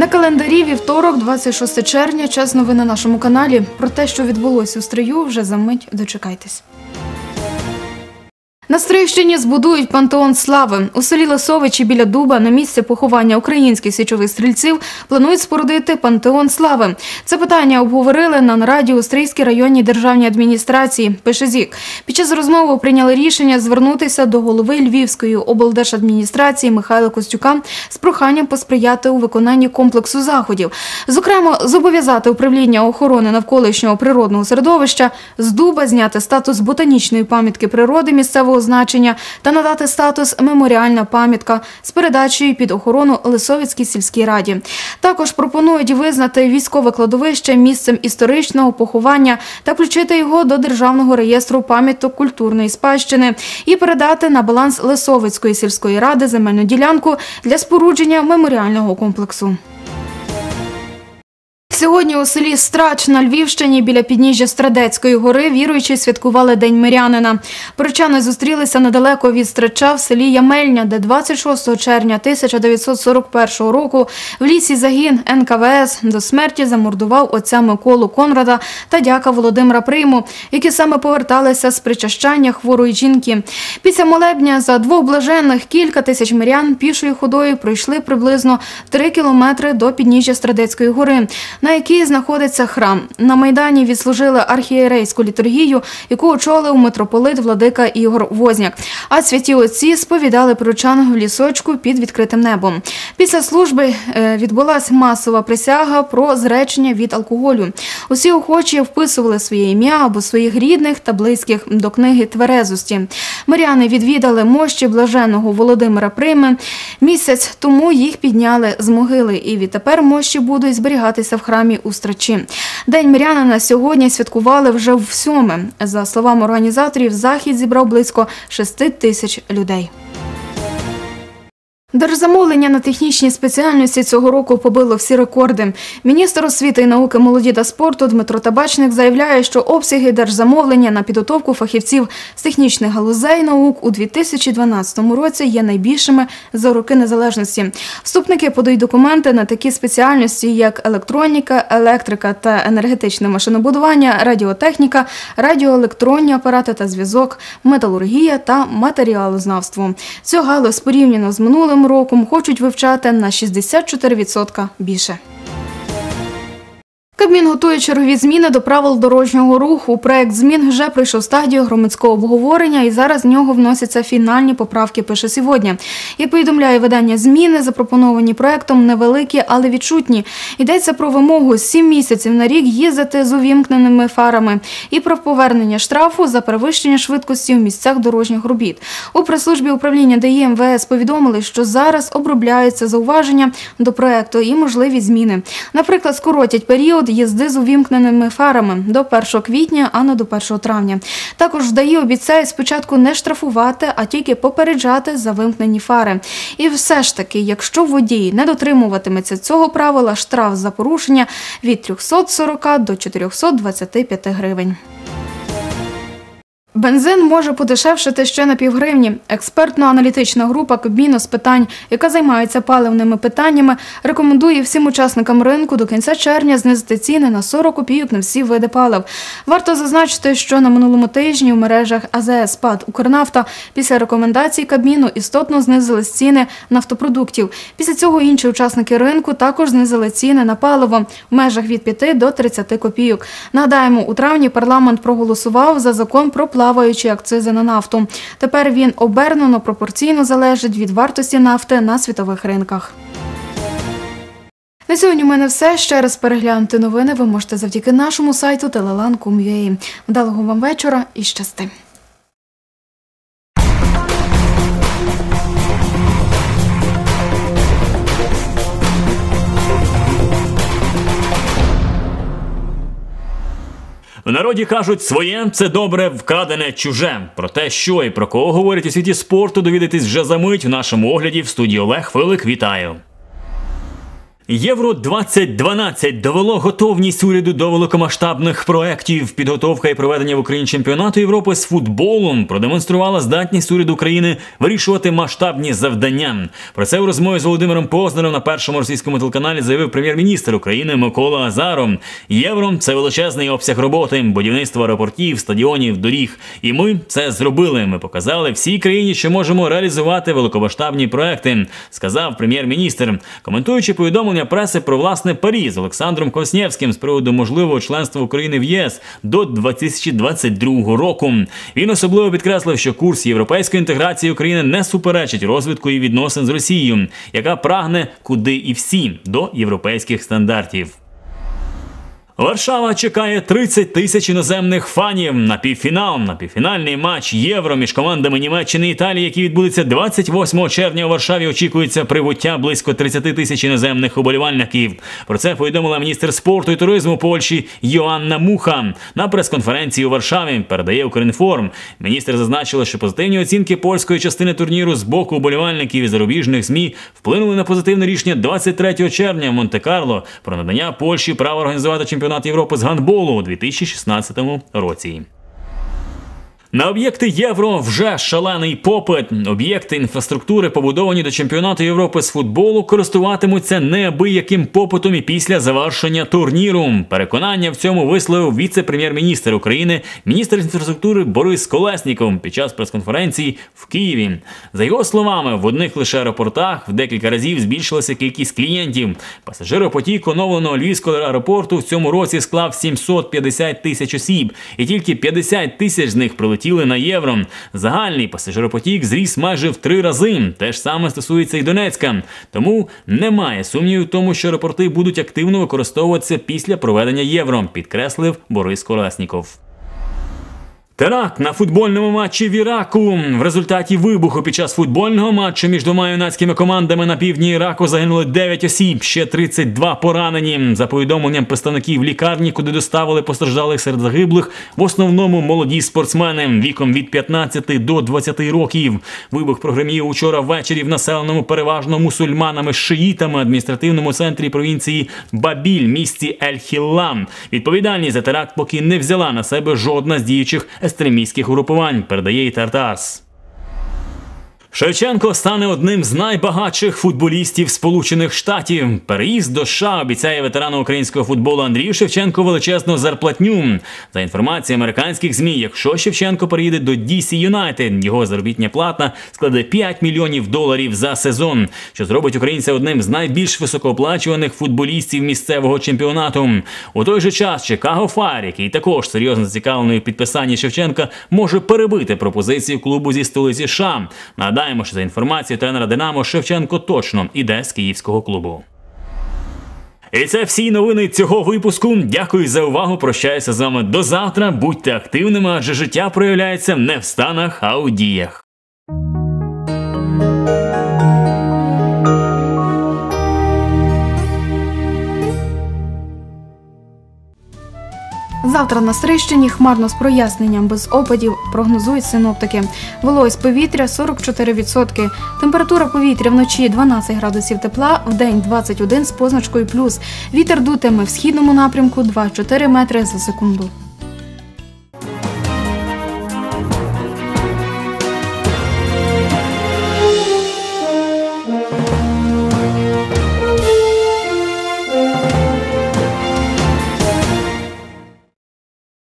На календарі вівторок, 26 червня, час новин на нашому каналі. Про те, що відбулося у стрию, вже за мить дочекайтесь. На Стрийщині збудують пантеон слави. У селі Лисовичі біля Дуба на місці поховання українських січових стрільців планують спорудити пантеон слави. Це питання обговорили на нараді у Стрийській районній державній адміністрації. Пише ЗІК. Під час розмови прийняли рішення звернутися до голови Львівської облдержадміністрації Михайла Костюка з проханням посприяти у виконанні комплексу заходів. Зокрема, зобов'язати управління охорони навколишнього природного середовища з дуба зняти статус ботанічної пам'ятки природи місцевого значення та надати статус меморіальна пам'ятка з передачею під охорону Лисовицькій сільській раді. Також пропонують визнати військове кладовище місцем історичного поховання та включити його до державного реєстру пам'яток культурної спадщини і передати на баланс Лисовицької сільської ради земельну ділянку для спорудження меморіального комплексу. Сьогодні у селі Страч на Львівщині біля підніжжя Страдецької гори віруючі святкували День мирянина. Прочани зустрілися недалеко від Страча в селі Ямельня, де 26 червня 1941 року в лісі загін НКВС до смерті замордував отця Миколу Конрада та дяка Володимира Приму, які саме поверталися з причащання хворої жінки. Після молебня за двох блаженних кілька тисяч мирян пішою ходою пройшли приблизно три кілометри до підніжжя Страдецької гори на якій знаходиться храм. На Майдані відслужили архієрейську літургію, яку очолив митрополит Владика Ігор Возняк. А святі отці сповідали прочан в лісочку під відкритим небом. Після служби е, відбулася масова присяга про зречення від алкоголю. Усі охочі вписували своє ім'я або своїх рідних та близьких до книги тверезості. Миряни відвідали мощі блаженого Володимира Прими. Місяць тому їх підняли з могили, і відтепер мощі будуть зберігатися в храмі у Устрачі. День мирянина сьогодні святкували вже в сьоме. За словами організаторів, захід зібрав близько 6 тисяч людей. Держзамовлення на технічні спеціальності цього року побило всі рекорди. Міністр освіти і науки, молоді та спорту Дмитро Табачник заявляє, що обсяги держзамовлення на підготовку фахівців з технічних галузей наук у 2012 році є найбільшими за роки незалежності. Вступники подають документи на такі спеціальності, як електроніка, електрика та енергетичне машинобудування, радіотехніка, радіоелектронні апарати та зв'язок, металургія та матеріалознавство. Цю галузь порівняно з минулим роком хочуть вивчати на 64% більше. Кабмін готує чергові зміни до правил дорожнього руху. Проект змін вже пройшов стадію громадського обговорення і зараз в нього вносяться фінальні поправки. Пише сьогодні. Як повідомляє видання зміни, запропоновані проектом невеликі, але відчутні. Йдеться про вимогу 7 місяців на рік їздити з увімкненими фарами і про повернення штрафу за перевищення швидкості в місцях дорожніх робіт. У прес-службі управління ДІ МВС повідомили, що зараз обробляються зауваження до проекту і можливі зміни. Наприклад, скоротять період їзди з увімкненими фарами до 1 квітня, а не до 1 травня. Також вдає обіцяють спочатку не штрафувати, а тільки попереджати за вимкнені фари. І все ж таки, якщо водій не дотримуватиметься цього правила, штраф за порушення від 340 до 425 гривень. Бензин може подешевшити ще на півгривні. Експертно-аналітична група Кабміну з питань, яка займається паливними питаннями, рекомендує всім учасникам ринку до кінця червня знизити ціни на 40 копійок на всі види палив. Варто зазначити, що на минулому тижні в мережах АЗС ПАД Укрнафта після рекомендацій Кабміну істотно знизили ціни нафтопродуктів. Після цього інші учасники ринку також знизили ціни на паливо в межах від 5 до 30 копійок. Нагадаємо, у травні парламент проголосував за закон про плаваючі акцизи на нафту. Тепер він обернено пропорційно залежить від вартості нафти на світових ринках. На сьогодні у мене все. Ще раз переглянути новини ви можете завдяки нашому сайту telelan.com.ua. Вдалого вам вечора і щасти. В народі кажуть, своє це добре, вкрадене чуже. Про те, що і про кого говорять у світі спорту, довідатись вже за мить в нашому огляді в студії Олег Филик. Вітаю. Євро 2012 довело готовність уряду до великомасштабних проєктів. Підготовка і проведення в Україні чемпіонату Європи з футболом продемонструвала здатність уряду України вирішувати масштабні завдання. Про це у розмові з Володимиром Познером на першому російському телеканалі заявив прем'єр-міністр України Микола Азаров. Євро це величезний обсяг роботи, будівництво аеропортів, стадіонів, доріг. І ми це зробили. Ми показали всій країні, що можемо реалізувати великомасштабні проекти, сказав прем'єр-міністр, коментуючи повідомлення преси про власне Парі з Олександром Коснєвським з приводу можливого членства України в ЄС до 2022 року. Він особливо підкреслив, що курс європейської інтеграції України не суперечить розвитку і відносин з Росією, яка прагне куди і всі до європейських стандартів. Варшава чекає 30 тисяч іноземних фанів на півфінал. На півфінальний матч євро між командами Німеччини і Італії, який відбудеться 28 червня у Варшаві. Очікується прибуття близько 30 тисяч іноземних уболівальників. Про це повідомила міністр спорту і туризму Польщі Йоанна Муха на прес-конференції у Варшаві. Передає Укрінформ. Міністр зазначила, що позитивні оцінки польської частини турніру з боку уболівальників і зарубіжних змі вплинули на позитивне рішення 23 червня в Монте-Карло про надання Польщі права організувати чемпіонат Європи з гандболу у 2016 році. На об'єкти євро вже шалений попит. Об'єкти інфраструктури, побудовані до чемпіонату Європи з футболу, користуватимуться неабияким попитом і після завершення турніру. Переконання в цьому висловив віце-прем'єр-міністр України, міністр інфраструктури Борис Колесніков під час прес-конференції в Києві. За його словами, в одних лише аеропортах в декілька разів збільшилася кількість клієнтів. Пасажиропотік оновленого львівського аеропорту в цьому році склав 750 тисяч осіб, і тільки 50 тисяч з них прилетіли на євро. Загальний пасажиропотік зріс майже в три рази. Те ж саме стосується і Донецька. Тому немає сумнівів в тому, що аеропорти будуть активно використовуватися після проведення євро, підкреслив Борис Колесніков. Теракт на футбольному матчі в Іраку. В результаті вибуху під час футбольного матчу між двома юнацькими командами на півдні Іраку загинули 9 осіб, ще 32 поранені. За повідомленням представників лікарні, куди доставили постраждалих серед загиблих, в основному молоді спортсмени віком від 15 до 20 років. Вибух прогремів учора ввечері в населеному переважно мусульманами шиїтами адміністративному центрі провінції Бабіль, місті Ель-Хіллам. Відповідальність за теракт поки не взяла на себе жодна з діючих екстремістських угрупувань, передає і Тартас. Шевченко стане одним з найбагатших футболістів Сполучених Штатів. Переїзд до США обіцяє ветерану українського футболу Андрію Шевченку величезну зарплатню. За інформацією американських змі, якщо Шевченко переїде до DC United, його заробітня плата складе 5 мільйонів доларів за сезон, що зробить українця одним з найбільш високооплачуваних футболістів місцевого чемпіонату. У той же час Чикаго Файр, який також серйозно зацікавлений у підписанні Шевченка, може перебити пропозицію клубу зі столиці США. Нагадаємо, що за інформацією тренера Динамо Шевченко точно іде з київського клубу. І це всі новини цього випуску. Дякую за увагу. Прощаюся з вами до завтра. Будьте активними, адже життя проявляється не в станах, а у діях. Завтра на Стрищині хмарно з проясненням без опадів прогнозують синоптики. Вологість повітря 44%. Температура повітря вночі 12 градусів тепла, в день 21 з позначкою плюс. Вітер дутиме в східному напрямку 2-4 метри за секунду.